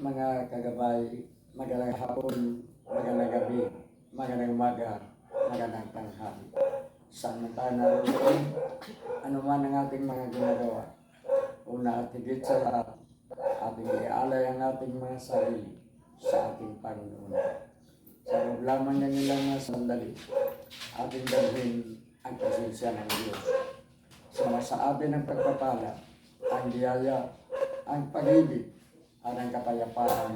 mga kagabay, magandang hapon, magandang gabi, magandang umaga, magandang tanghali. Saan man tayo naroon, ano man ang ating mga ginagawa. Una at higit sa lahat, ating ialay ang ating mga sarili sa ating Panginoon. Sa lamang na nilang mga sandali, ating dalhin ang presensya ng Diyos. Sama sa atin ang pagpapala, ang biyaya, ang pag-ibig, at ang kapayapaan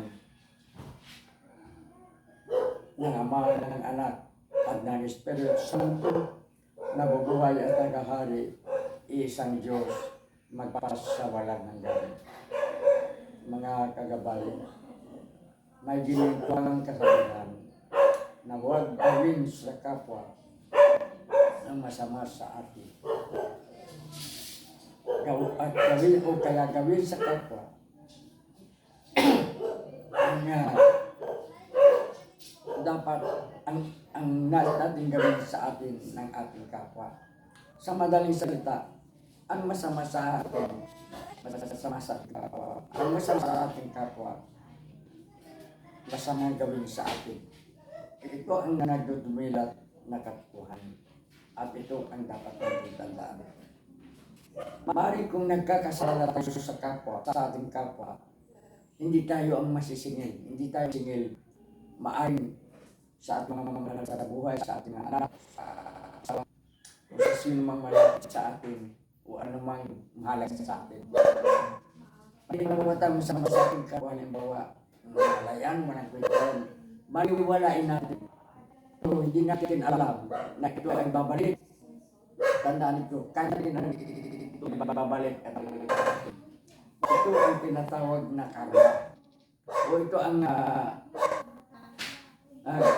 ng Ama ng Anak at ng Espiritu Santo na bubuhay at tagahari isang Diyos magpasawalang hanggan. Mga kagabay, may ginagawa kasabihan na huwag gawin sa kapwa ang masama sa atin. Gaw- At gawin o kaya gawin sa kapwa ang ah, dapat ang ang nais natin gawin sa atin ng ating kapwa. Sa madaling salita, ang masama sa atin, masama sa ating kapwa, ang masama sa ating kapwa, masama gawin sa atin. Ito ang nagdudumilat na katuhan. At ito ang dapat natin tandaan. Mari kung nagkakasala tayo sa kapwa, sa ating kapwa, hindi tayo ang masisingil. Hindi tayo singil. Maaring sa ating mga mga sa buhay, sa ating mga anak, sa, sa, kung sa sino mang sa atin, o ano mang mahalaga sa atin. Hindi naman tayo sa sa ating kapwa, halimbawa, malayan, kwentuhan, maniwalain natin. So, hindi natin alam na ito ay babalik. Tandaan ito, kaya rin ito babalik at ito ang tinatawag na karma. O ito ang uh, uh,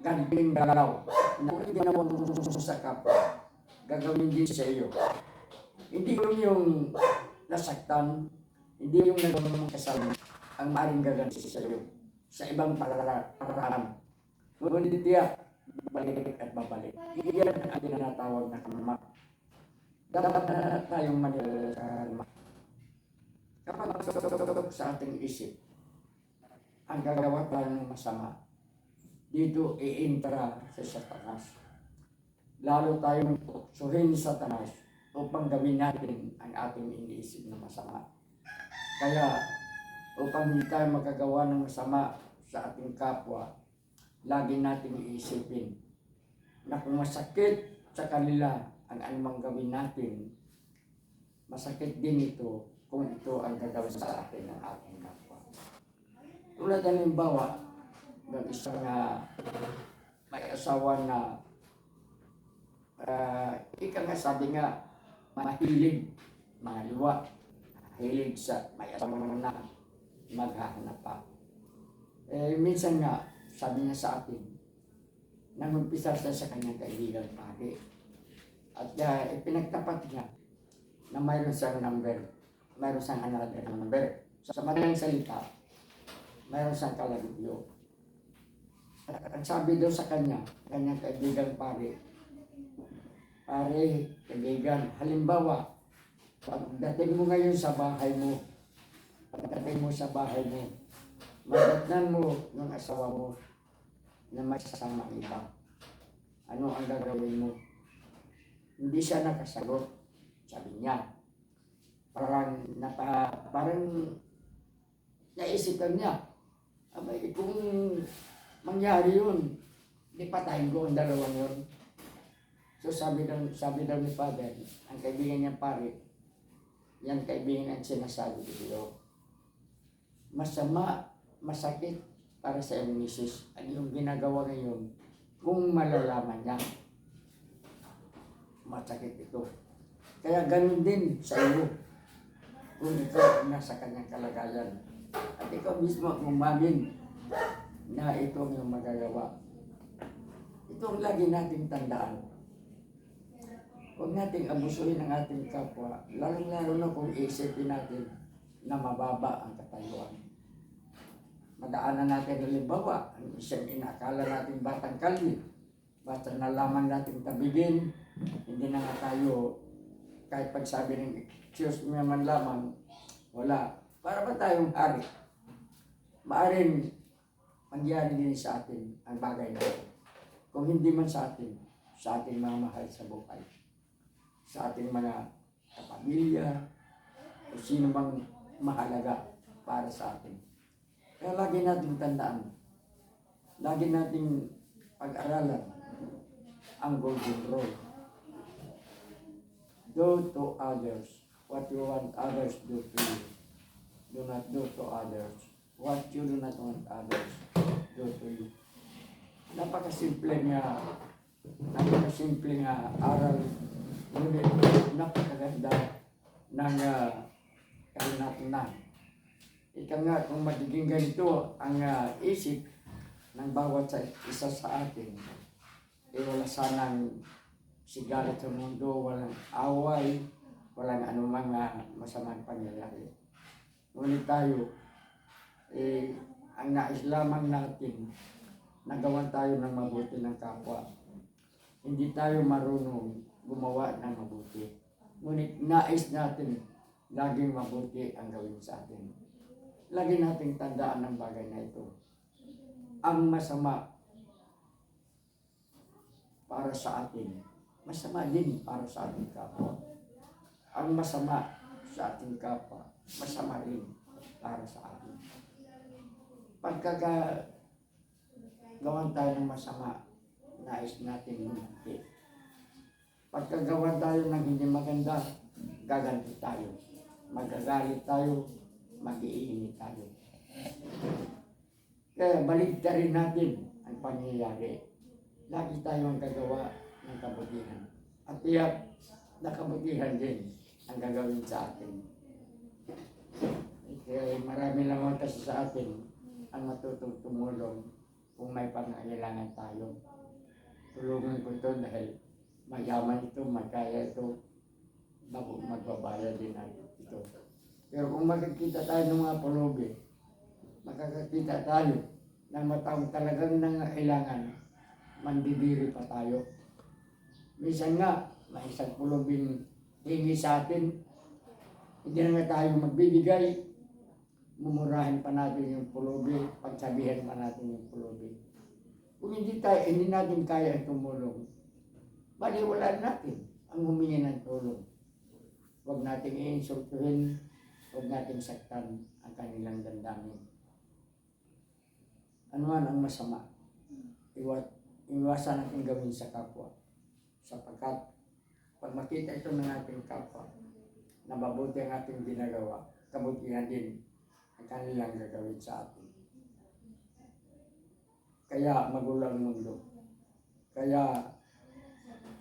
ganting galaw na kung ginawa mo sa kapwa, gagawin din sa iyo. Hindi yun yung nasaktan, hindi yung nagawa mong kasama ang maaaring gaganti sa iyo sa ibang paraan. Ngunit tiyak, balik at babalik. Iyan ang tinatawag na karma. Dapat na tayong manila sa karma kapag nasusunog sa ating isip ang gagawa tayo ng masama, dito iintra sa satanas. Lalo tayong tuksuhin sa satanas upang gawin natin ang ating iniisip na masama. Kaya upang hindi tayo magagawa ng masama sa ating kapwa, lagi nating iisipin na kung masakit sa kanila ang anumang gawin natin, masakit din ito kung ito ang gagawin sa atin ng ating kapwa. Tulad ng halimbawa ng isang uh, may asawa na uh, ika nga sabi nga mahilig, maliwa, mahilig sa may asawa na maghahanap pa. Eh, minsan nga, sabi niya sa atin, nang umpisa siya sa kanyang kaibigan pagi. At uh, ipinagtapat niya na mayroon siyang number mayroon siyang another number. So, sa madaling salita, mayroon siyang kalagyo. At ang sabi daw sa kanya, kanyang kaibigan pare, pare, kaibigan, halimbawa, pagdating mo ngayon sa bahay mo, pagdating mo sa bahay mo, madatnan mo ng asawa mo na may sasama iba. Ano ang gagawin mo? Hindi siya nakasagot. Sabi niya, parang napa, parang naisipan niya. Abay, kung mangyari yun, di patayin ko ang dalawang yun. So sabi daw, sabi daw ni Father, ang kaibigan niya pare, yan kaibigan ang sinasabi dito. Masama, masakit para sa iyong misis ang iyong ginagawa ngayon kung malalaman niya. Masakit ito. Kaya ganun din sa iyo ikaw ang nasa kanyang kalagayan. At ikaw mismo ang umamin na ito ang iyong magagawa. Ito ang lagi nating tandaan. Huwag nating abusuhin ang ating kapwa, lalong-lalo na kung isipin natin na mababa ang katayuan. Madaanan natin halimbawa, ang isang inakala natin batang kalbi, basta nalaman natin tabigin, hindi na nga tayo kahit pagsabi ng Diyos mo naman lamang, wala. Para ba tayong hari? maaring mangyari din sa atin ang bagay na. Kung hindi man sa atin, sa ating mga mahal sa buhay, sa ating mga kapamilya, o sino mang mahalaga para sa atin. Kaya lagi natin tandaan, lagi nating pag-aralan ang golden rule. Do to others what you want others do to you. Do not do to others what you do not want others do to you. Napakasimple nga, napakasimple nga aral, ngunit napakaganda ng uh, kahinatnan. Ika nga, kung magiging ganito ang ah, isip ng bawat sa, isa sa atin, eh wala sanang sigalit sa mundo, walang away, walang anumang masamang pangyayari. Ngunit tayo, eh, ang nais lamang natin, nagawan tayo ng mabuti ng kapwa. Hindi tayo marunong gumawa ng mabuti. Ngunit nais natin, laging mabuti ang gawin sa atin. Lagi nating tandaan ang bagay na ito. Ang masama para sa atin, masama din para sa ating kapwa. Ang masama sa ating kapwa, masama rin para sa atin. Pagkaga gawan tayo ng masama, nais natin hindi. Pagkagawan tayo ng hindi maganda, gaganti tayo. Magagalit tayo, mag-iinit tayo. Kaya baligtarin natin ang pangyayari. Lagi tayo ang gagawa ng kabutihan. At tiyak na kabutihan din ang gagawin sa atin. Kaya marami naman kasi sa atin ang matutong tumulong kung may pangailangan tayo. Tulungan ko ito dahil mayaman ito, magkaya ito, magbabayad din ito. Pero kung makikita tayo ng mga pulubi, makakakita tayo ng mataong talagang nangailangan, mandidiri pa tayo. Minsan nga, may isang pulubing hingi sa atin, hindi na nga tayo magbibigay, mumurahin pa natin yung pulubi, pagsabihan pa natin yung pulubi. Kung hindi tayo, hindi natin kaya tumulong, baliwalaan natin ang humingi ng tulong. Huwag nating iinsultuhin, huwag nating saktan ang kanilang damdamin. Ano man ang masama, iwasan natin gawin sa kapwa. Sapagkat pag makita ito ng ating kapwa, na mabuti ang ating ginagawa, kabutihan din ang kanilang gagawin sa atin. Kaya magulang mundo. Kaya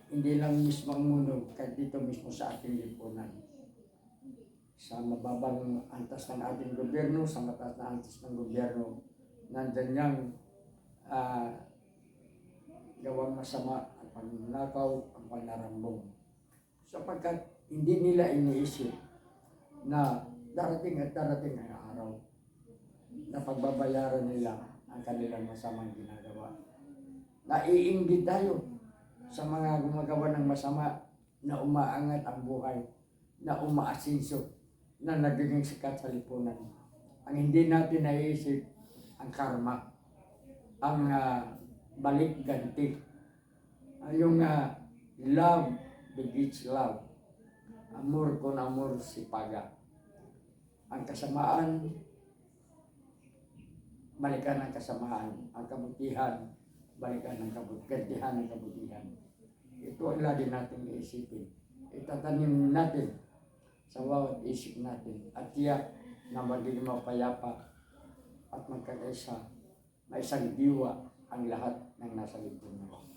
hindi lang mismo ang mundo, kahit dito mismo sa ating lipunan. Sa mababang antas ng ating gobyerno, sa mataas na antas ng gobyerno, nandyan yung ah, gawang masama ang pagnanakaw, ang panarambong. Sapagkat hindi nila iniisip na darating at darating ang araw na pagbabayaran nila ang kanilang masamang ginagawa. Naiinggit tayo sa mga gumagawa ng masama na umaangat ang buhay, na umaasinso, na nagiging sikat sa lipunan. Ang hindi natin naiisip, ang karma, ang ah, balik ganti, Ah, yung ah, love begets love, amor con amor si paga. Ang kasamaan, balikan ang kasamaan. Ang kabutihan, balikan ang kabutihan, ng kabutihan. Ito ang lagi natin iisipin. Itatanim natin sa bawat isip natin at tiyak na magiging mapayapa at magkakaisa na isang diwa ang lahat ng nasa lipunan.